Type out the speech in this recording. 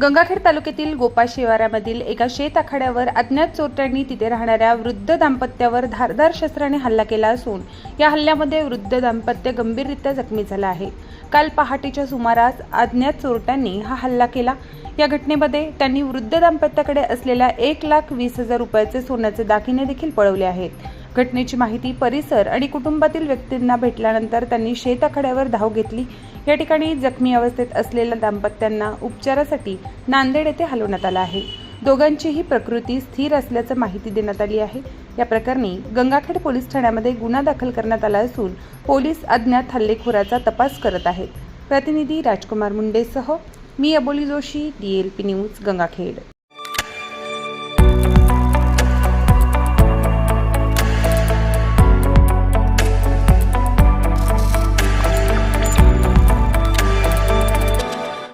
गंगाखेड तालुक्यातील गोपा शिवारामधील एका शेत आखाड्यावर अज्ञात चोरट्यांनी तिथे राहणाऱ्या वृद्ध दाम्पत्यावर धारदार शस्त्राने हल्ला केला असून या हल्ल्यामध्ये वृद्ध दाम्पत्य गंभीररित्या जखमी झालं आहे. काल पहाटेच्या सुमारास अज्ञात चोरट्यांनी हा हल्ला केला. या घटनेमध्ये त्यांनी वृद्ध दाम्पत्याकडे असलेल्या एक लाख वीस हजार रुपयाचे सोन्याचे दागिने देखील पळवले आहेत. घटनेची माहिती परिसर आणि कुटुंबातील व्यक्तींना भेटल्यानंतर त्यांनी शेताखड्यावर धाव घेतली. या ठिकाणी जखमी अवस्थेत असलेल्या दाम्पत्यांना उपचारासाठी नांदेड येथे हलवण्यात आलं आहे. दोघांचीही प्रकृती स्थिर असल्याचं माहिती देण्यात आली आहे. या प्रकरणी गंगाखेड पोलीस ठाण्यामध्ये गुन्हा दाखल करण्यात आला असून पोलीस अज्ञात हल्लेखोराचा तपास करत आहेत. प्रतिनिधी राजकुमार मुंडेसह मी Aboli Joshi D L P news Gangakhed.